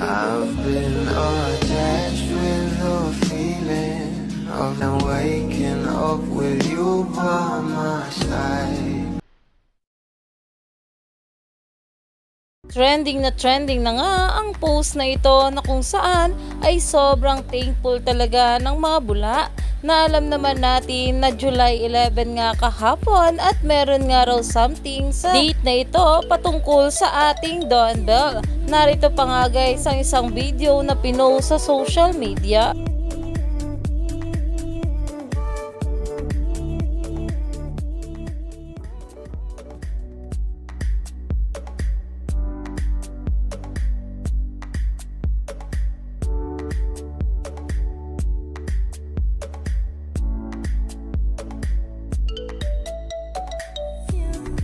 I've been attached with the feeling of now waking up with you by my side. Trending na trending na nga ang post na ito na kung saan ay sobrang thankful talaga ng mga bula na alam naman natin na July 11 nga kahapon at meron nga raw something sa date na ito patungkol sa ating Don Bell. Narito pa nga guys ang isang video na pinost sa social media.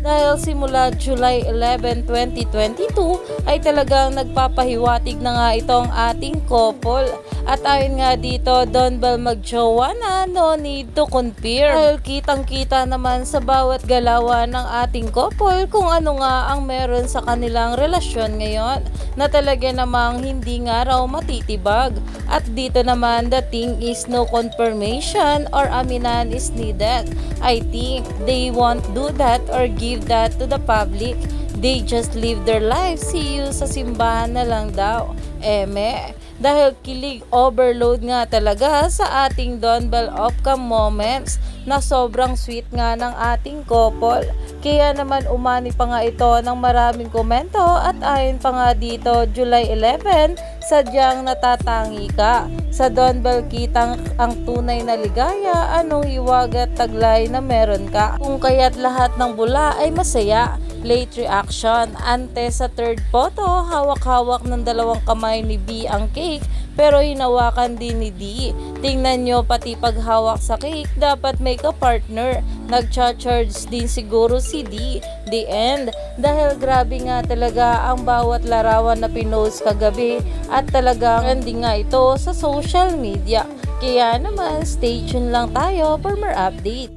Dahil simula July 11, 2022 ay talagang nagpapahiwatig na nga itong ating couple. At ayon nga dito, Don Bell magjowa na, no need to compare. Dahil kitang-kita naman sa bawat galawan ng ating couple kung ano nga ang meron sa kanilang relasyon ngayon na talaga namang hindi nga raw matitibag. At dito naman, the thing is no confirmation or aminan is needed. I think they won't do that or give that to the public. They just live their life. See you sa simbahan na lang daw. Eme, dahil kilig overload nga talaga sa ating Don Bell Opcam moments na sobrang sweet nga ng ating couple. Kaya naman umani pa nga ito ng maraming komento at ayon pa nga dito July 11, sadyang natatangi ka. Sa Don Bell kitang ang tunay na ligaya, anong hiwag at taglay na meron ka. Kung kaya't lahat ng bula ay masaya. Late reaction. Ante sa third photo, hawak-hawak ng dalawang kamay ni B ang cake pero hinawakan din ni D. Tingnan nyo pati paghawak sa cake, dapat may ka-partner. Nagcha-charge din siguro si D. The end. Dahil grabe nga talaga ang bawat larawan na pinost kagabi at talagang trending nga ito sa social media. Kaya naman, stay tuned lang tayo for more update.